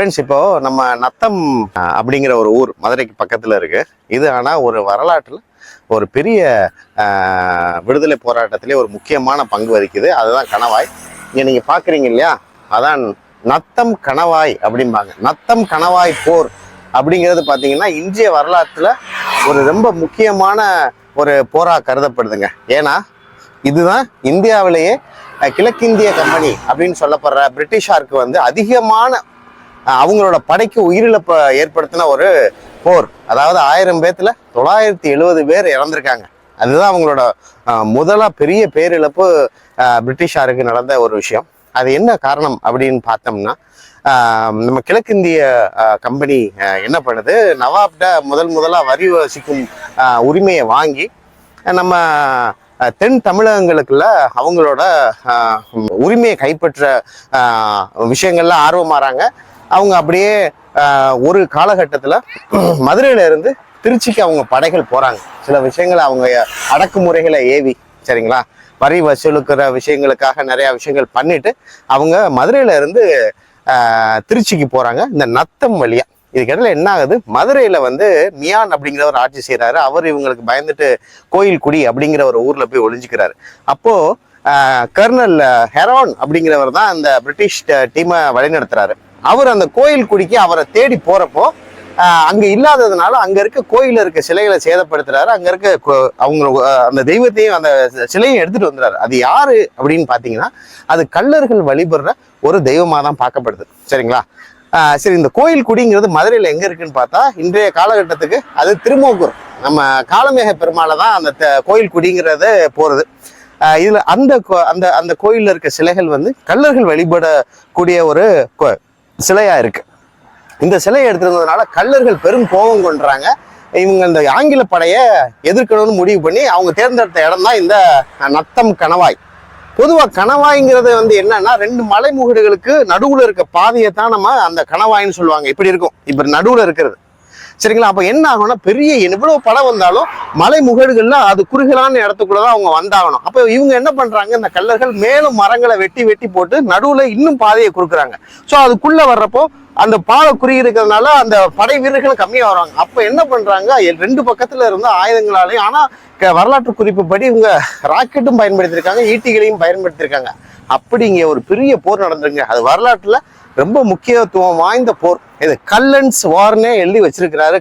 Friends இப்போ நம்ம நத்தம் அப்படிங்கிற ஒரு ஊர் மதுரைக்கு பக்கத்துல இருக்கு. இது ஆனா ஒரு வரலாற்றுல ஒரு பெரிய விடுதலை போராட்டத்திலே ஒரு முக்கியமான பங்கு வகிக்குது. அதுதான் கணவாய். இங்க நீங்க பாக்குறீங்க இல்லையா? அதான் நத்தம் கணவாய் அப்படிம்பாங்க. நத்தம் கணவாய் போர் அப்படிங்கிறது பார்த்தீங்கன்னா இந்திய வரலாற்றுல ஒரு ரொம்ப முக்கியமான ஒரு போரா கருதப்படுதுங்க. ஏன்னா இதுதான் இந்தியாவிலேயே கிழக்கிந்திய கம்பெனி அப்படின்னு சொல்லப்படுற பிரிட்டிஷாருக்கு வந்து அதிகமான அவங்களோட படைக்கு உயிரிழப்பை ஏற்படுத்தின ஒரு போர். அதாவது ஆயிரம் பேர்த்துல தொள்ளாயிரத்தி எழுபது பேர் இறந்திருக்காங்க. அதுதான் அவங்களோட முதலாக முதலா பெரிய பேரிழப்பு பிரிட்டிஷாருக்கு நடந்த ஒரு விஷயம். அது என்ன காரணம் அப்படின்னு பார்த்தோம்னா ஆஹ் நம்ம கிழக்கிந்திய ஆஹ் கம்பெனி என்ன பண்ணுது? நவாப்ட முதல் முதலாக வரி வசிக்கும் ஆஹ் உரிமையை வாங்கி நம்ம தென் தமிழகங்களுக்குள்ள அவங்களோட ஆஹ் உரிமையை கைப்பற்ற ஆஹ் விஷயங்கள்ல ஆர்வமாறாங்க. அவங்க அப்படியே ஒரு காலகட்டத்தில் மதுரையில இருந்து திருச்சிக்கு அவங்க படைகள் போறாங்க. சில விஷயங்களை அவங்க அடக்குமுறைகளை ஏவி சரிங்களா? வரி வசூலுக்கிற விஷயங்களுக்காக நிறைய விஷயங்கள் பண்ணிட்டு அவங்க மதுரையில இருந்து திருச்சிக்கு போறாங்க. இந்த நத்தம் வழியா. இதுக்கிடையில என்ன ஆகுது? மதுரையில வந்து மியான் அப்படிங்கிறவர் ஆட்சி செய்கிறாரு அவர் இவங்களுக்கு பயந்துட்டு கோயில் குடி அப்படிங்கிற ஒரு ஊர்ல போய் ஒளிஞ்சுக்கிறாரு. அப்போ கர்னல் ஹெரான் அப்படிங்கிறவர் தான் அந்த பிரிட்டிஷ் டீமை வழிநடத்துறாரு. அவர் அந்த கோயில் குடிக்கு அவரை தேடி போறப்போ அங்க இல்லாததுனால அங்க இருக்க கோயில இருக்க சிலைகளை சேதப்படுத்துறாரு. அங்க இருக்க கோ- அவங்க அந்த தெய்வத்தையும் அந்த சிலையும் எடுத்துட்டு வந்துறாரு. அது யாரு அப்படின்னு பாத்தீங்கன்னா அது கள்ளர்கள் வழிபடுற ஒரு தெய்வமா தான் பார்க்கப்படுது. சரிங்களா? சரி இந்த கோயில் குடிங்கிறது மதுரையில எங்க இருக்குன்னு பார்த்தா இன்றைய காலகட்டத்துக்கு அது திருமோகூர். நம்ம காலமேக பெருமாளை தான் அந்த த- கோயில் குடிங்கிறது போறது. இதில் இதுல அந்த கோ- அந்த அந்த கோயில்ல இருக்க சிலைகள் வந்து கள்ளர்கள் வழிபடக்கூடிய ஒரு கோ- சிலையா இருக்கு. இந்த சிலையை எடுத்திருந்ததுனால கள்ளர்கள் பெரும் கோபம் கொண்டுறாங்க இவங்க இந்த ஆங்கில படையை எதிர்க்கணும்னு முடிவு பண்ணி அவங்க தேர்ந்தெடுத்த இடம் தான் இந்த நத்தம் கணவாய். பொதுவாக கணவாய்ங்கிறது வந்து என்னன்னா ரெண்டு மலைமுகடுகளுக்கு நடுவில் இருக்க பாதையை தான் நம்ம அந்த கணவாய்ன்னு சொல்லுவாங்க. இப்படி இருக்கும். இப்படி நடுவில் இருக்கிறது. சரிங்களா? அப்போ என்ன ஆகும்னா பெரிய எவ்வளவு படம் வந்தாலும் மலை முகடுகள்ல அது குறுகலான இடத்துக்குள்ள தான் அவங்க வந்தாகணும். அப்போ இவங்க என்ன பண்றாங்க? இந்த கல்லர்கள் மேலும் மரங்களை வெட்டி வெட்டி போட்டு நடுவுல இன்னும் பாதையை கொடுக்குறாங்க ஸோ அதுக்குள்ள வர்றப்போ அந்த பாலை குறுகி இருக்கிறதுனால அந்த படை வீரர்கள் கம்மியாக வராங்க அப்போ என்ன பண்றாங்க? ரெண்டு பக்கத்தில் இருந்த ஆயுதங்களாலையும் ஆனால் வரலாற்று வரலாற்று குறிப்புப்படி இவங்க ராக்கெட்டும் பயன்படுத்தியிருக்காங்க ஈட்டிகளையும் பயன்படுத்தியிருக்காங்க. அப்படி இங்கே ஒரு பெரிய போர் நடந்திருங்க அது வரலாற்றில் ரொம்ப முக்கியத்துவம் வாய்ந்த போர். இது கல்லன்ஸ் வார்னே எழுதி வச்சிருக்கிறாரு.